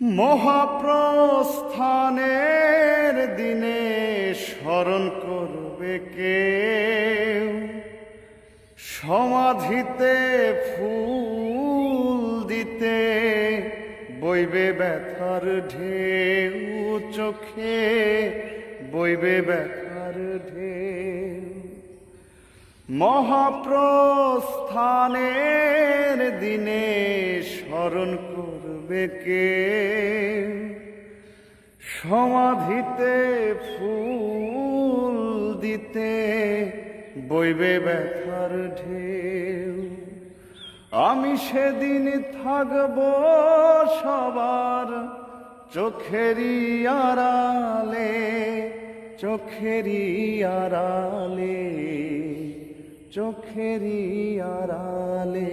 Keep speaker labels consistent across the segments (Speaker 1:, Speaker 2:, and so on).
Speaker 1: মহাপ্রস্থানের দিনে স্মরণ করবে কে সমাধিতে ফুল দিতে বইবে ব্যথার ঢেউ চোখে, বইবে ব্যথার ঢেউ। মহাপ্রস্থানের দিনে স্মরণ করবে কে সমাধিতে ফুল দিতে বইবে ব্যথার ঢেউ। আমি সেদিন থাকব সবার চোখেরই আড়ালে চোখেরই আড়ালে চোখেরই আড়ালে।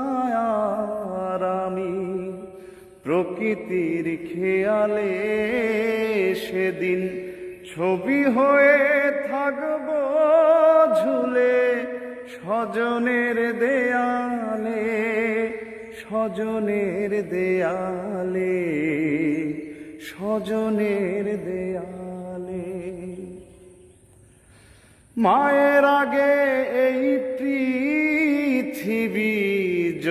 Speaker 1: আর আমি প্রকৃতির খেয়ালে সেদিন ছবি হয়ে থাকব ঝুলে স্বজনের দেয়ালে স্বজনের দেয়ালে স্বজনের দেয়ালে। মায়ের আগে এই পৃথিবী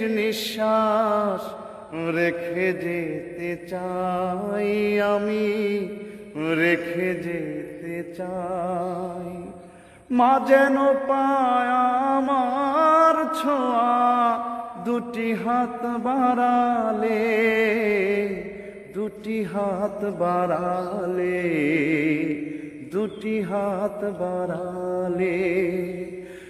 Speaker 1: নিঃশ্বাস রেখে যেতে চাই আমি, রেখে যেতে চাই। মা যেন পায় আমার ছোঁয়া, দুটি হাত বাড়ালে, দুটি হাত বাড়ালে, দুটি হাত বাড়ালে।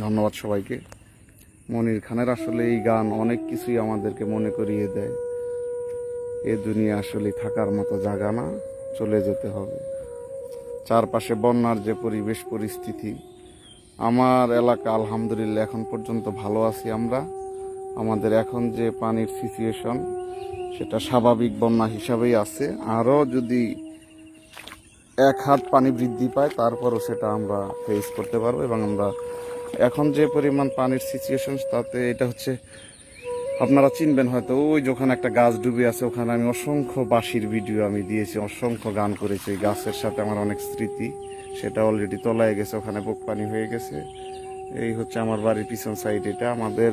Speaker 1: ধন্যবাদ সবাইকে। মনির খানের আসলে এই গান অনেক কিছুই আমাদেরকে মনে করিয়ে দেয়। এ দুনিয়া আসলে থাকার মতো জায়গা না, চলে যেতে হবে। চারপাশে বন্যার যে পরিবেশ পরিস্থিতি, আমার এলাকা আলহামদুলিল্লাহ এখন পর্যন্ত ভালো আছি আমরা। আমাদের এখন যে পানির সিচুয়েশন সেটা স্বাভাবিক বন্যা হিসাবেই আছে। আরও যদি এক হাত পানি বৃদ্ধি পায়, তারপরও সেটা আমরা ফেস করতে পারব এবং আমরা এখন যে পরিমাণ পানির সিচুয়েশন তাতে এটা হচ্ছে, আপনারা চিনবেন হয়তো, ওই যখন একটা গাছ ডুবে আছে, ওখানে আমি অসংখ্য বাঁশির ভিডিও আমি দিয়েছি, অসংখ্য গান করেছি ওই গাছের সাথে আমার অনেক স্মৃতি, সেটা অলরেডি তলায় গেছে, ওখানে বুক পানি হয়ে গেছে। এই হচ্ছে আমার বাড়ির পিছন সাইড এটা আমাদের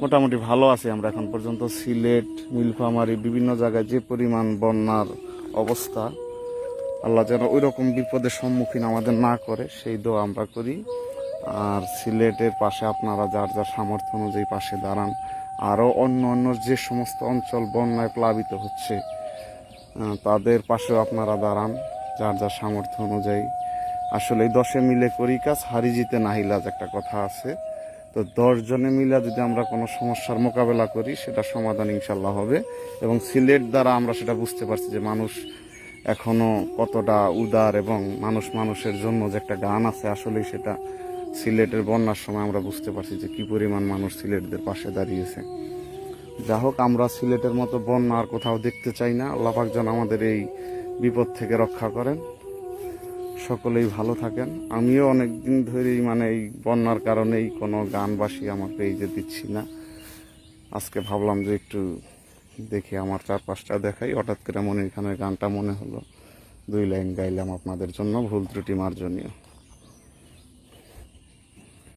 Speaker 1: মোটামুটি ভালো আছে, আমরা এখন পর্যন্ত সিলেট, নীলফামারী, বিভিন্ন জায়গায় যে পরিমাণ বন্যার অবস্থা আল্লাহ যেন ওই রকম বিপদের সম্মুখীন আমাদের না করে, সেই দোয়া আমরা করি। আর সিলেটের পাশে আপনারা যার যার সামর্থ্য অনুযায়ী পাশে দাঁড়ান। আরও অন্য অন্য যে সমস্ত অঞ্চল বন্যায় প্লাবিত হচ্ছে তাদের পাশেও আপনারা দাঁড়ান যার যার সামর্থ্য অনুযায়ী। আসলে এই দশে মিলে করি কাজ, হারি জিতে নাহিলাজ একটা কথা আছে। তো দশ জনে মিলে যদি আমরা কোনো সমস্যার মোকাবেলা করি, সেটা সমাধান ইনশাল্লাহ হবে। এবং সিলেট দ্বারা আমরা সেটা বুঝতে পারছি যে মানুষ এখনও কতটা উদার এবং মানুষ মানুষের জন্য যে একটা গান আছে, আসলেই সেটা সিলেটের বন্যার সময় আমরা বুঝতে পারছি যে কি পরিমাণ মানুষ সিলেটদের পাশে দাঁড়িয়েছে। যা হোক, আমরা সিলেটের মতো বন্যা আর কোথাও দেখতে চাই না। আল্লাহ পাক যেন আমাদের এই বিপদ থেকে রক্ষা করেন। সকলেই ভালো থাকেন। আমিও অনেক দিন ধরেই মানে এই বন্যার কারণেই কোনো গান বাসি আমার যে দিচ্ছি না। আজকে ভাবলাম যে একটু দেখি আমার চারপাশটা দেখাই। হঠাৎ করে মনির খানের গানটা মনে হলো। দুই লাইন গাইলাম আপনাদের জন্য। ভুল ত্রুটি মার্জনীয়।